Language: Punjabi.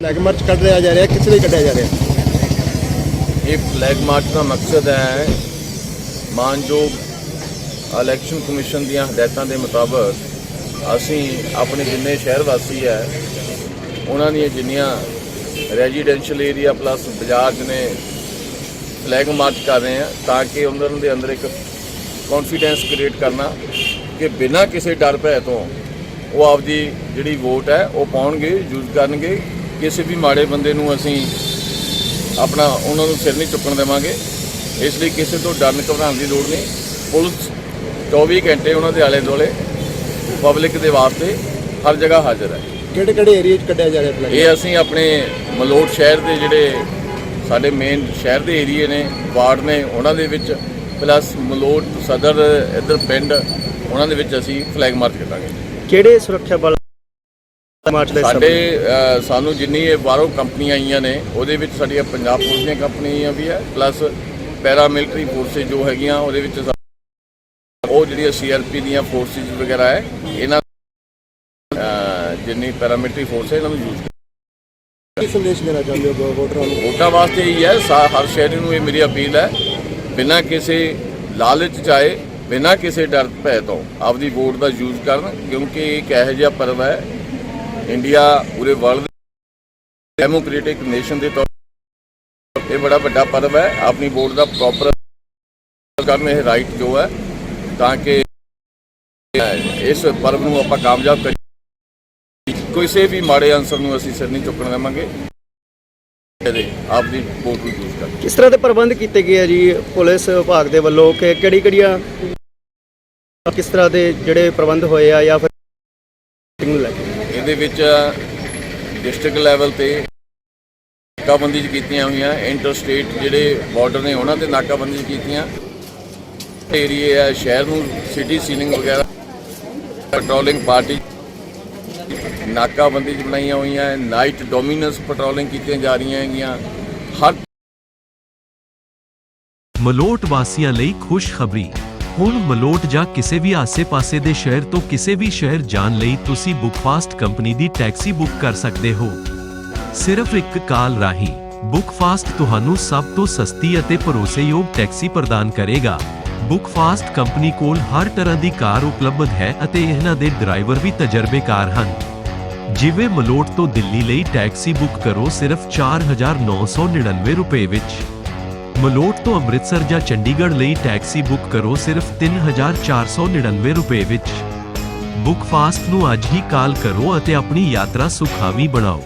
ਫਲੈਗ ਮਾਰਚ ਕੱਢ ਰਿਹਾ ਜਾ ਰਿਹਾ ਕਿਸ ਲਈ ਕੱਢਿਆ ਜਾ ਰਿਹਾ? ਇਹ ਫਲੈਗ ਮਾਰਚ ਦਾ ਮਕਸਦ ਹੈ ਮਾਨਯੋਗ ਇਲੈਕਸ਼ਨ ਕਮਿਸ਼ਨ ਦੀਆਂ ਹਦਾਇਤਾਂ ਦੇ ਮੁਤਾਬਕ ਅਸੀਂ ਆਪਣੇ ਜਿੰਨੇ ਸ਼ਹਿਰ ਵਾਸੀ ਹੈ, ਉਹਨਾਂ ਦੀਆਂ ਜਿੰਨੀਆਂ ਰੈਜ਼ੀਡੈਂਸ਼ੀਅਲ ਏਰੀਆ ਪਲੱਸ ਬਾਜ਼ਾਰ ਨੇ ਫਲੈਗ ਮਾਰਚ ਕਰ ਰਹੇ ਹਾਂ, ਤਾਂ ਕਿ ਉਹਨਾਂ ਦੇ ਅੰਦਰ ਇੱਕ ਕੌਨਫੀਡੈਂਸ ਕ੍ਰੀਏਟ ਕਰਨਾ ਕਿ ਬਿਨਾਂ ਕਿਸੇ ਡਰ ਭੈ ਤੋਂ ਉਹ ਆਪਦੀ ਜਿਹੜੀ ਵੋਟ ਹੈ, ਉਹ ਪਾਉਣਗੇ ਯੂਜ਼ ਕਰਨਗੇ। ਕਿਸੇ ਵੀ ਮਾੜੇ ਬੰਦੇ ਨੂੰ ਅਸੀਂ ਆਪਣਾ ਉਹਨਾਂ ਨੂੰ ਸਿਰ ਨਹੀਂ ਚੁੱਕਣ ਦੇਵਾਂਗੇ। ਇਸ ਲਈ ਕਿਸੇ ਤੋਂ ਡਰਨ ਘਬਰਾਉਣ ਦੀ ਲੋੜ ਨਹੀਂ। ਪੁਲਿਸ 24 ਘੰਟੇ ਉਹਨਾਂ ਦੇ ਆਲੇ ਦੁਆਲੇ ਪਬਲਿਕ ਦੇ ਵਾਸਤੇ ਹਰ ਜਗ੍ਹਾ ਹਾਜ਼ਰ ਹੈ। ਕਿਹੜੇ ਕਿਹੜੇ ਏਰੀਆ 'ਚ ਕੱਢਿਆ ਜਾ ਰਿਹਾ ਇਹ ਅਸੀਂ ਆਪਣੇ ਮਲੋਟ ਸ਼ਹਿਰ ਦੇ ਜਿਹੜੇ ਸਾਡੇ ਮੇਨ ਸ਼ਹਿਰ ਦੇ ਏਰੀਏ ਨੇ ਵਾਰਡ ਨੇ ਉਹਨਾਂ ਦੇ ਵਿੱਚ ਪਲੱਸ ਮਲੋਟ ਸਦਰ ਇੱਧਰ ਪਿੰਡ ਉਹਨਾਂ ਦੇ ਵਿੱਚ ਅਸੀਂ ਫਲੈਗ ਮਾਰਚ ਕਰਾਂਗੇ। ਕਿਹੜੇ ਸੁਰੱਖਿਆ ਬਲ ਸਾਡੇ ਸਾਨੂੰ ਜਿੰਨੀ ਇਹ ਬਾਹਰੋਂ ਕੰਪਨੀਆਂ ਆਈਆਂ ਨੇ ਉਹਦੇ ਵਿੱਚ ਸਾਡੀਆਂ ਪੰਜਾਬ ਪੁਲਿਸ ਦੀਆਂ ਕੰਪਨੀਆਂ ਵੀ ਹੈ ਪਲੱਸ ਪੈਰਾ ਮਿਲਟਰੀ ਫੋਰਸਿਸ ਜੋ ਹੈਗੀਆਂ ਉਹਦੇ ਵਿੱਚ ਸਾ- ਉਹ ਜਿਹੜੀਆਂ ਸੀਆਰਪੀ ਦੀਆਂ ਫੋਰਸਿਸ ਵਗੈਰਾ ਹੈ ਇਹਨਾਂ ਜਿੰਨੀ ਪੈਰਾਮਿਲਟਰੀ ਫੋਰਸ ਹੈ ਇਹਨਾਂ ਨੂੰ ਯੂਜ਼ ਕੀ ਸੰਦੇਸ਼ ਦੇਣਾ ਚਾਹੁੰਦੇ ਹੋ ਵੋਟਰਾਂ ਨੂੰ? ਵੋਟਾਂ ਵਾਸਤੇ ਹੀ ਹੈ ਹਰ ਸ਼ਹਿਰੀ ਨੂੰ ਇਹ ਮੇਰੀ ਅਪੀਲ ਹੈ ਬਿਨਾਂ ਕਿਸੇ ਲਾਲਚ ਚਾਏ ਬਿਨਾਂ ਕਿਸੇ ਡਰ ਭੈ ਤੋਂ ਆਪਦੀ ਵੋਟ ਦਾ ਯੂਜ਼ ਕਰਨ ਕਿਉਂਕਿ ਇਹ ਇੱਕ ਇਹੋ ਜਿਹਾ ਪਰਵ ਹੈ ਇੰਡੀਆ ਪੂਰੇ ਵਰਲਡ ਡੈਮੋਕ੍ਰੈਟਿਕ ਨੇਸ਼ਨ ਦੇ ਤੌਰ ਇਹ ਬੜਾ ਵੱਡਾ ਪਰਵ ਹੈ। ਆਪਣੀ ਵੋਟ ਦਾ ਪ੍ਰੋਪਰ ਕਰਨ ਇਹ ਰਾਈਟ ਜੋ ਹੈ, ਤਾਂ ਕਿ ਇਸ ਪਰਵ ਨੂੰ ਆਪਾਂ ਕਾਮਯਾਬ ਕਰੀਏ। ਕਿਸੇ ਵੀ ਮਾੜੇ ਅਨਸਰ ਨੂੰ ਅਸੀਂ ਸਿਰ ਨਹੀਂ ਚੁੱਕਣ ਦੇਵਾਂਗੇ। ਆਪਦੀ ਵੋਟ ਨੂੰ ਯੂਜ਼ ਕਰ ਕਿਸ ਤਰ੍ਹਾਂ ਦੇ ਪ੍ਰਬੰਧ ਕੀਤੇ ਗਏ ਆ ਜੀ ਪੁਲਿਸ ਵਿਭਾਗ ਦੇ ਵੱਲੋਂ? ਕਿ ਕਿਹੜੀ ਕਿਹੜੀਆਂ ਕਿਸ ਤਰ੍ਹਾਂ ਦੇ ਜਿਹੜੇ ਪ੍ਰਬੰਧ ਹੋਏ ਆ ਜਾਂ ਫਿਰ ਲੈ ਕੇ? ਇਹਦੇ ਵਿੱਚ ਡਿਸਟ੍ਰਿਕਟ ਲੈਵਲ ਤੇ ਨਾਕਾਬੰਦੀ ਕੀਤੀਆਂ ਹੋਈਆਂ ਇੰਟਰ ਸਟੇਟ ਜਿਹੜੇ ਬਾਰਡਰ ਨੇ ਉਹਨਾਂ ਤੇ ਨਾਕਾਬੰਦੀ ਕੀਤੀਆਂ। ਏਰੀਏ ਹੈ ਸ਼ਹਿਰ ਨੂੰ ਸਿਟੀ ਸੀਲਿੰਗ ਵਗੈਰਾ, ਪੈਟਰੋਲਿੰਗ ਪਾਰਟੀ ਨਾਕਾਬੰਦੀ 'ਚ ਬਣਾਈਆਂ ਹੋਈਆਂ ਹੈ ਨਾਈਟ ਡੋਮੀਨੈਂਸ ਪੈਟਰੋਲਿੰਗ ਕੀਤੀਆਂ ਜਾ ਰਹੀਆਂ ਹੈਗੀਆਂ। ਹਰ ਮਲੋਟ ਵਾਸੀਆਂ ਲਈ ਖੁਸ਼ਖਬਰੀ ਹੁਣ ਮਲੋਟ ਜਾਂ ਕਿਸੇ ਵੀ ਆਸੇ-ਪਾਸੇ ਦੇ ਸ਼ਹਿਰ ਤੋਂ ਕਿਸੇ ਵੀ ਸ਼ਹਿਰ ਜਾਣ ਲਈ ਤੁਸੀਂ ਬੁੱਕਫਾਸਟ ਕੰਪਨੀ ਦੀ ਟੈਕਸੀ ਬੁੱਕ ਕਰ ਸਕਦੇ ਹੋ। ਸਿਰਫ ਇੱਕ ਕਾਲ ਰਾਹੀਂ ਬੁੱਕਫਾਸਟ ਤੁਹਾਨੂੰ ਸਭ ਤੋਂ ਸਸਤੀ ਅਤੇ ਭਰੋਸੇਯੋਗ ਟੈਕਸੀ ਪ੍ਰਦਾਨ ਕਰੇਗਾ। ਬੁੱਕਫਾਸਟ ਕੰਪਨੀ ਕੋਲ ਹਰ ਤਰ੍ਹਾਂ ਦੀ ਕਾਰ ਉਪਲਬਧ ਹੈ ਅਤੇ ਇਹਨਾਂ ਦੇ ਡਰਾਈਵਰ ਵੀ ਤਜਰਬੇਕਾਰ ਹਨ। ਜਿਵੇਂ ਮਲੋਟ ਤੋਂ ਦਿੱਲੀ ਲਈ ਟੈਕਸੀ ਬੁੱਕ ਕਰੋ ਸਿਰਫ 4999 ਰੁਪਏ ਵਿੱਚ। ਮਲੋਟ ਤੋਂ ਅੰਮ੍ਰਿਤਸਰ ਜਾਂ ਚੰਡੀਗੜ੍ਹ ਲਈ ਟੈਕਸੀ ਬੁੱਕ ਕਰੋ ਸਿਰਫ 3499 ਰੁਪਏ ਵਿੱਚ। ਬੁੱਕ ਫਾਸਟ ਨੂੰ ਅੱਜ ਹੀ ਕਾਲ ਕਰੋ ਅਤੇ ਆਪਣੀ ਯਾਤਰਾ ਸੁਖਾਵੀ ਬਣਾਓ।